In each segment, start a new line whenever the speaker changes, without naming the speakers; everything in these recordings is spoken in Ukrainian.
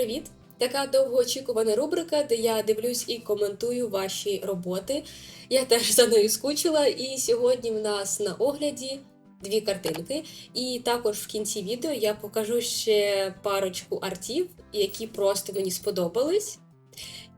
Привіт! Така довгоочікувана рубрика, де я дивлюсь і коментую ваші роботи. Я теж за нею скучила, і сьогодні в нас на огляді дві картинки. І також в кінці відео я покажу ще парочку артів, які просто мені сподобались.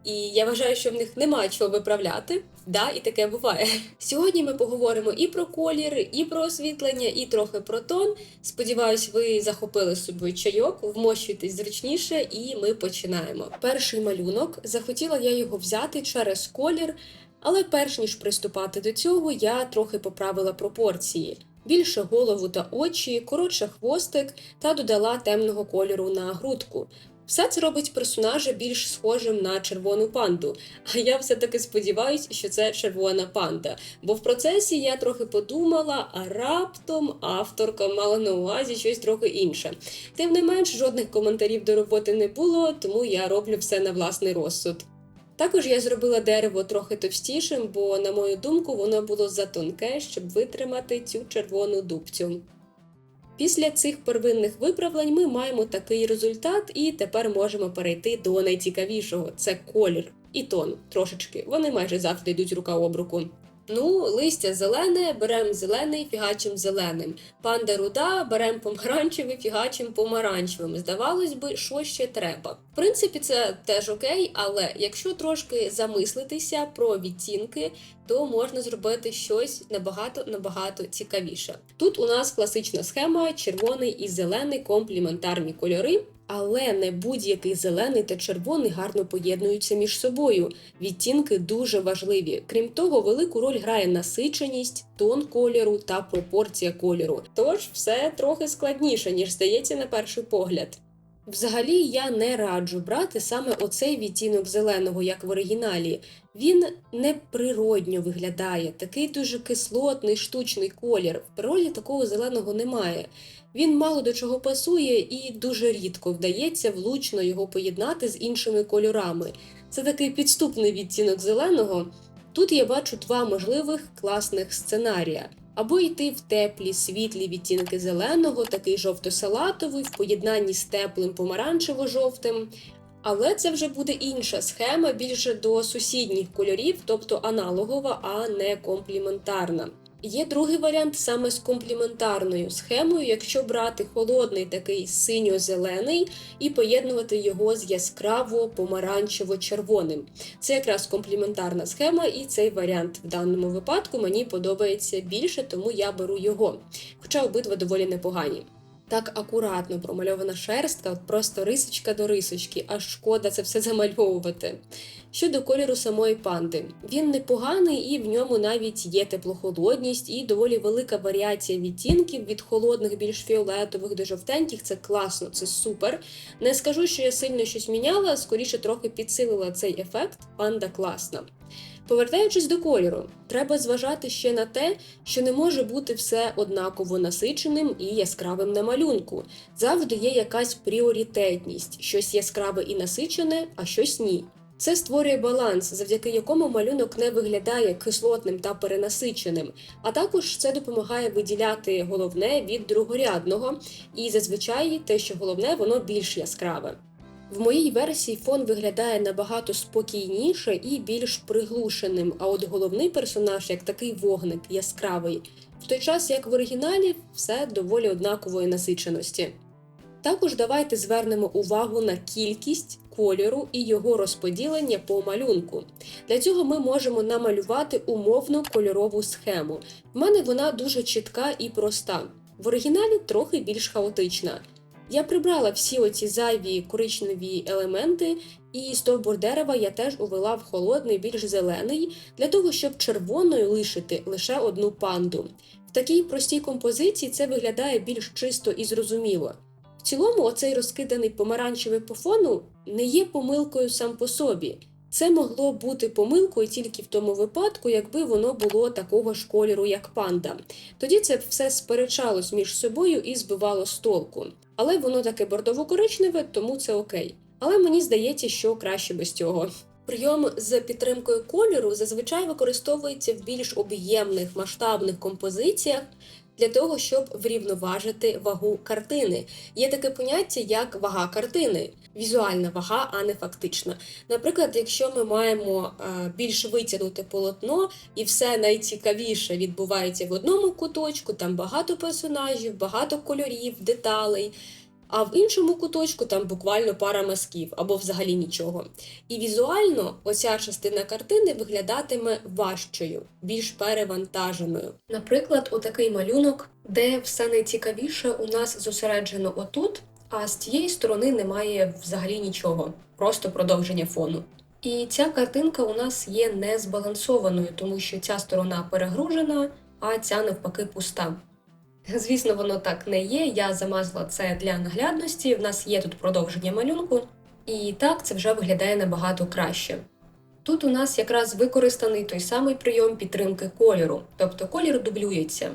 І я вважаю, що в них немає чого виправляти. Да, і таке буває. Сьогодні ми поговоримо і про колір, і про освітлення, і трохи про тон. Сподіваюсь, ви захопили з собою чайок, вмощуйтесь зручніше, і ми починаємо. Перший малюнок захотіла я його взяти через колір, але перш ніж приступати до цього, я трохи поправила пропорції. Більше голову та очі, коротше хвостик та додала темного кольору на грудку. Все це робить персонажа більш схожим на червону панду. А я все-таки сподіваюся, що це червона панда. Бо в процесі я трохи подумала, а раптом авторка мала на увазі щось трохи інше. Тим не менш, жодних коментарів до роботи не було, тому я роблю все на власний розсуд. Також я зробила дерево трохи товстішим, бо, на мою думку, воно було затонке, щоб витримати цю червону дубцю. Після цих первинних виправлень ми маємо такий результат, і тепер можемо перейти до найцікавішого це колір і тон. Трошечки. Вони майже завжди йдуть рука об руку. Ну, листя зелене, беремо зелений, фігачим зеленим. Панда руда, беремо помаранчевий, фігачим помаранчевим. Здавалось би, що ще треба. В принципі, це теж окей, але якщо трошки замислитися про відтінки, то можна зробити щось набагато набагато цікавіше. Тут у нас класична схема: червоний і зелений компліментарні кольори. Але не будь-який зелений та червоний гарно поєднуються між собою. Відтінки дуже важливі. Крім того, велику роль грає насиченість, тон кольору та пропорція кольору. Тож все трохи складніше, ніж здається на перший погляд. Взагалі я не раджу брати саме оцей відтінок зеленого, як в оригіналі. Він неприродньо виглядає, такий дуже кислотний, штучний колір. В природі такого зеленого немає. Він мало до чого пасує і дуже рідко вдається влучно його поєднати з іншими кольорами. Це такий підступний відтінок зеленого. Тут я бачу два можливих класних сценарія. Або йти в теплі, світлі відтінки зеленого, такий жовто-салатовий, в поєднанні з теплим помаранчево-жовтим. Але це вже буде інша схема, більше до сусідніх кольорів, тобто аналогова, а не компліментарна. Є другий варіант саме з компліментарною схемою, якщо брати холодний такий синьо-зелений і поєднувати його з яскраво помаранчево-червоним. Це якраз компліментарна схема, і цей варіант в даному випадку мені подобається більше, тому я беру його. Хоча обидва доволі непогані. Так акуратно промальована шерстка, просто рисочка до рисочки, аж шкода це все замальовувати. Щодо кольору самої панди, він непоганий і в ньому навіть є теплохолодність і доволі велика варіація відтінків від холодних, більш фіолетових до жовтеньких. Це класно, це супер. Не скажу, що я сильно щось міняла, скоріше трохи підсилила цей ефект. Панда класна. Повертаючись до кольору, треба зважати ще на те, що не може бути все однаково насиченим і яскравим на малюнку. Завжди є якась пріоритетність, щось яскраве і насичене, а щось ні. Це створює баланс, завдяки якому малюнок не виглядає кислотним та перенасиченим, а також це допомагає виділяти головне від другорядного, і зазвичай те, що головне, воно більш яскраве. В моїй версії фон виглядає набагато спокійніше і більш приглушеним, а от головний персонаж, як такий вогник, яскравий, в той час як в оригіналі все доволі однакової насиченості. Також давайте звернемо увагу на кількість кольору і його розподілення по малюнку. Для цього ми можемо намалювати умовну кольорову схему. В мене вона дуже чітка і проста. В оригіналі трохи більш хаотична. Я прибрала всі оці зайві коричневі елементи, і стовбур дерева я теж увела в холодний, більш зелений, для того, щоб червоною лишити лише одну панду. В такій простій композиції це виглядає більш чисто і зрозуміло. В цілому, оцей розкиданий помаранчевий по фону не є помилкою сам по собі. Це могло бути помилкою тільки в тому випадку, якби воно було такого ж кольору, як панда. Тоді це все сперечалось між собою і збивало з толку. Але воно таке бордово-коричневе, тому це окей. Але мені здається, що краще без цього. Прийом з підтримкою кольору зазвичай використовується в більш об'ємних масштабних композиціях, для того, щоб врівноважити вагу картини. Є таке поняття, як вага картини. візуальна вага, а не фактична. Наприклад, якщо ми маємо е, більш витягнуте полотно, і все найцікавіше відбувається в одному куточку, там багато персонажів, багато кольорів, деталей. А в іншому куточку там буквально пара мазків або взагалі нічого. І візуально оця частина картини виглядатиме важчою, більш перевантаженою. Наприклад, отакий малюнок, де все найцікавіше у нас зосереджено отут, а з цієї сторони немає взагалі нічого, просто продовження фону. І ця картинка у нас є незбалансованою, тому що ця сторона перегружена, а ця навпаки пуста. Звісно, воно так не є. Я замазала це для наглядності. В нас є тут продовження малюнку, і так це вже виглядає набагато краще. Тут у нас якраз використаний той самий прийом підтримки кольору, тобто колір дублюється.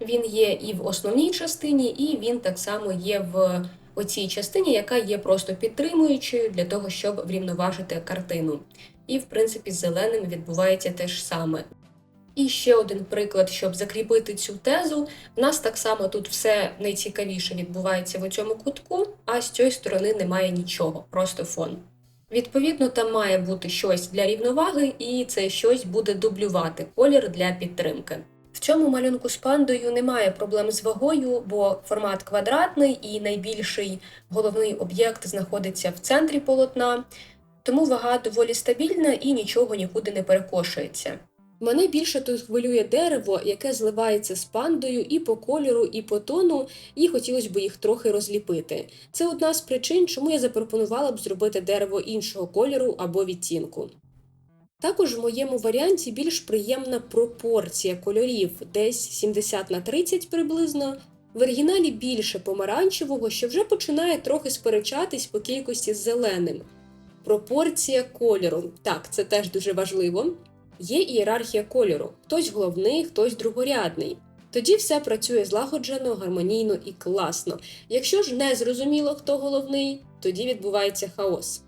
Він є і в основній частині, і він так само є в оцій частині, яка є просто підтримуючою для того, щоб врівноважити картину. І, в принципі, з зеленим відбувається те ж саме. І ще один приклад, щоб закріпити цю тезу. У нас так само тут все найцікавіше відбувається в цьому кутку, а з цієї сторони немає нічого, просто фон. Відповідно, там має бути щось для рівноваги, і це щось буде дублювати колір для підтримки. В цьому малюнку з пандою немає проблем з вагою, бо формат квадратний і найбільший головний об'єкт знаходиться в центрі полотна, тому вага доволі стабільна і нічого нікуди не перекошується. Мене більше тут хвилює дерево, яке зливається з пандою і по кольору, і по тону, і хотілося б їх трохи розліпити. Це одна з причин, чому я запропонувала б зробити дерево іншого кольору або відтінку. Також в моєму варіанті більш приємна пропорція кольорів, десь 70 на 30 приблизно. В оригіналі більше помаранчевого, що вже починає трохи сперечатись по кількості з зеленим. Пропорція кольору. Так, це теж дуже важливо. Є ієрархія кольору: хтось головний, хтось другорядний. Тоді все працює злагоджено, гармонійно і класно. Якщо ж не зрозуміло, хто головний, тоді відбувається хаос.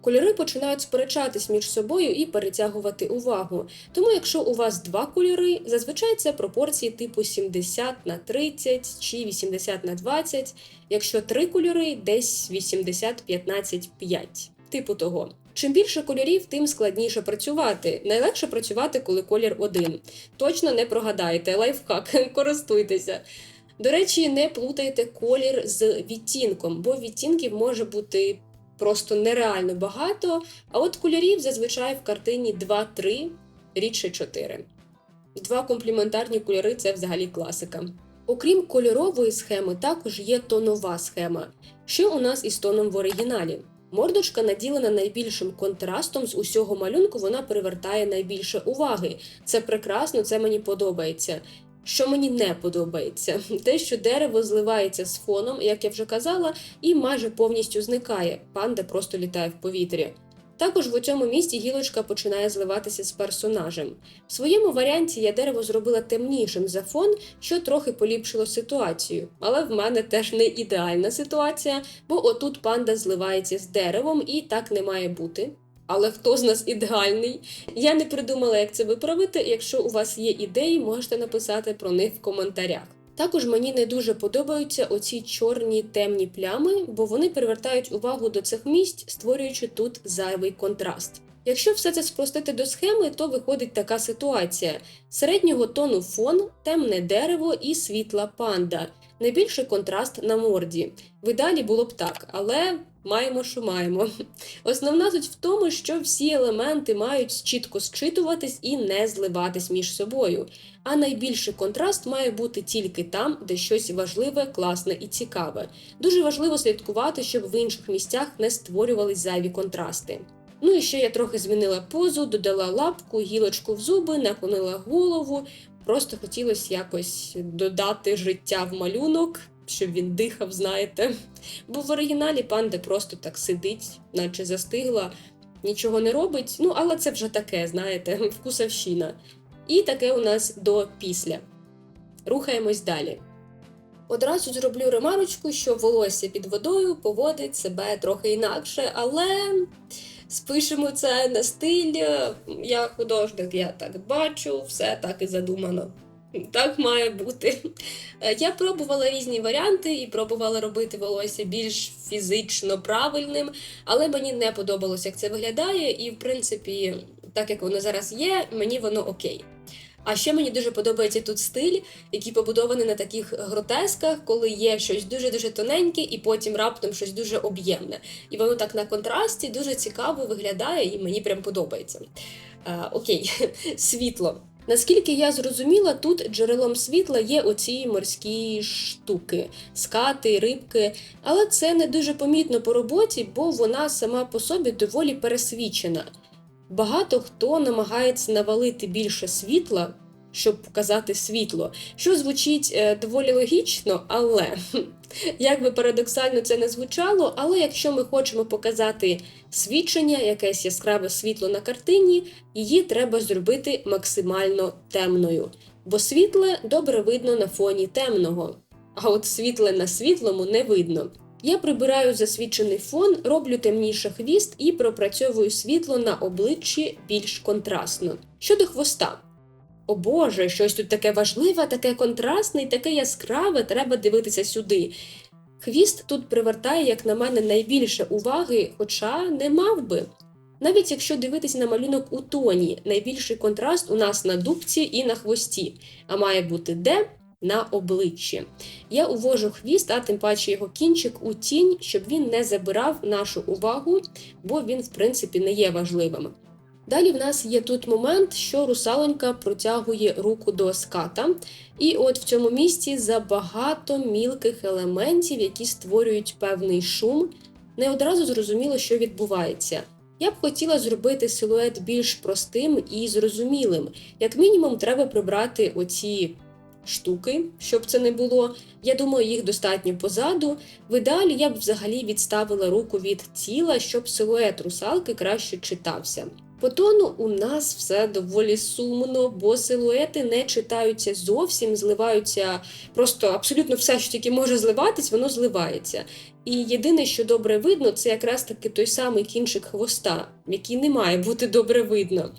Кольори починають сперечатись між собою і перетягувати увагу. Тому, якщо у вас два кольори, зазвичай це пропорції типу 70 на 30 чи 80 на 20, якщо три кольори десь 80-15-5, типу того. Чим більше кольорів, тим складніше працювати. Найлегше працювати, коли колір один. Точно не прогадаєте, лайфхак, користуйтеся. До речі, не плутайте колір з відтінком, бо відтінків може бути просто нереально багато, а от кольорів зазвичай в картині 2-3, рідше 4. Два компліментарні кольори це взагалі класика. Окрім кольорової схеми, також є тонова схема. Що у нас із тоном в оригіналі? Мордочка наділена найбільшим контрастом з усього малюнку, вона привертає найбільше уваги. Це прекрасно, це мені подобається. Що мені не подобається, те, що дерево зливається з фоном, як я вже казала, і майже повністю зникає. Панда просто літає в повітрі. Також в цьому місці гілочка починає зливатися з персонажем. В своєму варіанті я дерево зробила темнішим за фон, що трохи поліпшило ситуацію. Але в мене теж не ідеальна ситуація, бо отут панда зливається з деревом і так не має бути. Але хто з нас ідеальний? Я не придумала, як це виправити. Якщо у вас є ідеї, можете написати про них в коментарях. Також мені не дуже подобаються оці чорні темні плями, бо вони привертають увагу до цих місць, створюючи тут зайвий контраст. Якщо все це спростити до схеми, то виходить така ситуація: середнього тону фон, темне дерево і світла панда. Найбільший контраст на морді. В ідеалі було б так, але маємо, що маємо. Основна суть в тому, що всі елементи мають чітко зчитуватись і не зливатись між собою. А найбільший контраст має бути тільки там, де щось важливе, класне і цікаве. Дуже важливо слідкувати, щоб в інших місцях не створювались зайві контрасти. Ну і ще я трохи змінила позу, додала лапку, гілочку в зуби, наклонила голову. Просто хотілося якось додати життя в малюнок, щоб він дихав, знаєте. Бо в оригіналі панда просто так сидить, наче застигла, нічого не робить. Ну, але це вже таке, знаєте, вкусовщина. І таке у нас до після. Рухаємось далі. Одразу зроблю ремарочку, що волосся під водою поводить себе трохи інакше, але спишемо це на стиль. Я художник, я так бачу, все так і задумано. Так має бути. Е, Я пробувала різні варіанти і пробувала робити волосся більш фізично правильним, але мені не подобалося, як це виглядає, і в принципі, так як воно зараз є, мені воно окей. А ще мені дуже подобається тут стиль, який побудований на таких гротесках, коли є щось дуже-дуже тоненьке, і потім раптом щось дуже об'ємне. І воно так на контрасті дуже цікаво виглядає, і мені прям подобається. Е, окей, світло. Наскільки я зрозуміла, тут джерелом світла є оці морські штуки, скати, рибки, але це не дуже помітно по роботі, бо вона сама по собі доволі пересвічена. Багато хто намагається навалити більше світла, щоб показати світло, що звучить е, доволі логічно, але як би парадоксально це не звучало, але якщо ми хочемо показати свідчення, якесь яскраве світло на картині, її треба зробити максимально темною, бо світле добре видно на фоні темного, а от світле на світлому не видно. Я прибираю засвічений фон, роблю темніше хвіст і пропрацьовую світло на обличчі більш контрастно. Щодо хвоста. О Боже, щось тут таке важливе, таке контрастне і таке яскраве, треба дивитися сюди. Хвіст тут привертає, як на мене, найбільше уваги, хоча не мав би. Навіть якщо дивитися на малюнок у тоні, найбільший контраст у нас на дубці і на хвості, а має бути де? На обличчі. Я увожу хвіст, а тим паче його кінчик у тінь, щоб він не забирав нашу увагу, бо він, в принципі, не є важливим. Далі в нас є тут момент, що русалонька протягує руку до ската, і от в цьому місці забагато мілких елементів, які створюють певний шум. Не одразу зрозуміло, що відбувається. Я б хотіла зробити силует більш простим і зрозумілим. Як мінімум, треба прибрати оці штуки, щоб це не було. Я думаю, їх достатньо позаду. В ідеалі я б взагалі відставила руку від тіла, щоб силует русалки краще читався. По тону у нас все доволі сумно, бо силуети не читаються зовсім, зливаються просто абсолютно все, що тільки може зливатись, воно зливається. І єдине, що добре видно, це якраз таки той самий кінчик хвоста, який не має бути добре видно.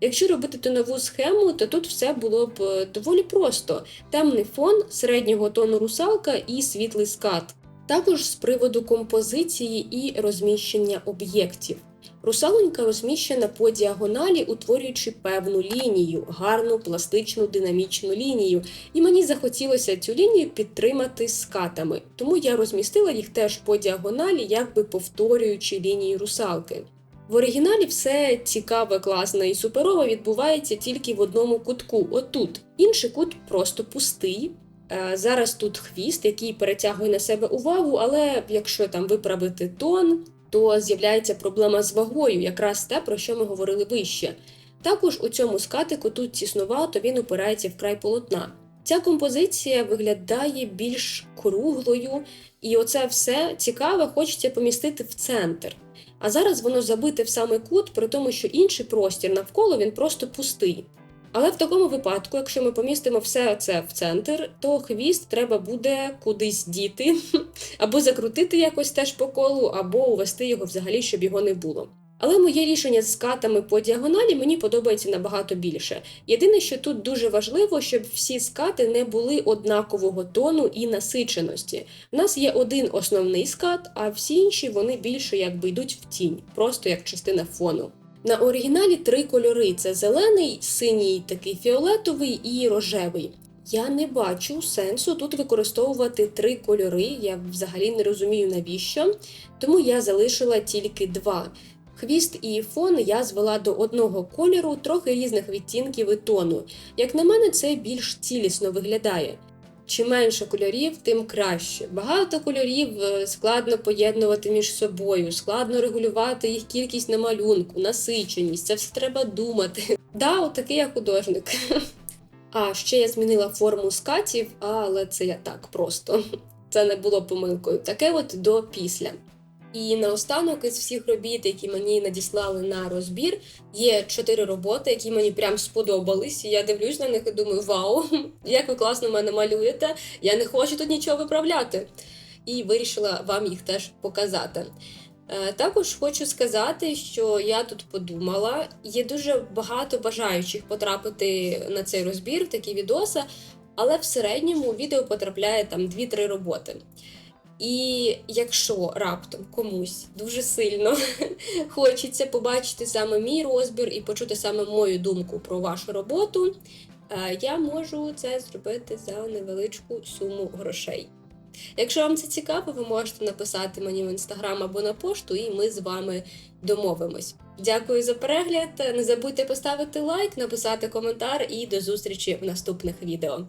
Якщо робити тонову схему, то тут все було б е, доволі просто: темний фон, середнього тону русалка і світлий скат. Також з приводу композиції і розміщення об'єктів. Русалонька розміщена по діагоналі, утворюючи певну лінію, гарну пластичну динамічну лінію. І мені захотілося цю лінію підтримати скатами, тому я розмістила їх теж по діагоналі, якби повторюючи лінію русалки. В оригіналі все цікаве, класне і суперове відбувається тільки в одному кутку. Отут. Інший кут просто пустий. Е, Зараз тут хвіст, який перетягує на себе увагу, але якщо там виправити тон, то з'являється проблема з вагою, якраз те, про що ми говорили вище. Також у цьому скатику тут тіснувато, він упирається в край полотна. Ця композиція виглядає більш круглою, і оце все цікаве хочеться помістити в центр. А зараз воно забите в самий кут, при тому, що інший простір навколо він просто пустий. Але в такому випадку, якщо ми помістимо все це в центр, то хвіст треба буде кудись діти, або закрутити якось теж по колу, або увести його взагалі, щоб його не було. Але моє рішення з скатами по діагоналі мені подобається набагато більше. Єдине, що тут дуже важливо, щоб всі скати не були однакового тону і насиченості. У нас є один основний скат, а всі інші вони більше якби йдуть в тінь, просто як частина фону. На оригіналі три кольори: це зелений, синій, такий фіолетовий і рожевий. Я не бачу сенсу тут використовувати три кольори. Я взагалі не розумію навіщо, тому я залишила тільки два. Хвіст і фон я звела до одного кольору, трохи різних відтінків і тону. Як на мене, це більш цілісно виглядає. Чим менше кольорів, тим краще. Багато кольорів е, складно поєднувати між собою, складно регулювати їх кількість на малюнку, насиченість. Це все треба думати. Да, отакий я художник. А ще я змінила форму скатів, але це я так просто. Це не було помилкою. Таке от до після. І наостанок із всіх робіт, які мені надіслали на розбір, є чотири роботи, які мені прям сподобались. Я дивлюсь на них і думаю, вау, як ви класно мене малюєте! Я не хочу тут нічого виправляти. І вирішила вам їх теж показати. Е, Також хочу сказати, що я тут подумала, є дуже багато бажаючих потрапити на цей розбір, в такі відоси, але в середньому відео потрапляє там 2-3 роботи. І якщо раптом комусь дуже сильно хочеться побачити саме мій розбір і почути саме мою думку про вашу роботу, е, я можу це зробити за невеличку суму грошей. Якщо вам це цікаво, ви можете написати мені в інстаграм або на пошту, і ми з вами домовимось. Дякую за перегляд. Не забудьте поставити лайк, написати коментар і до зустрічі в наступних відео.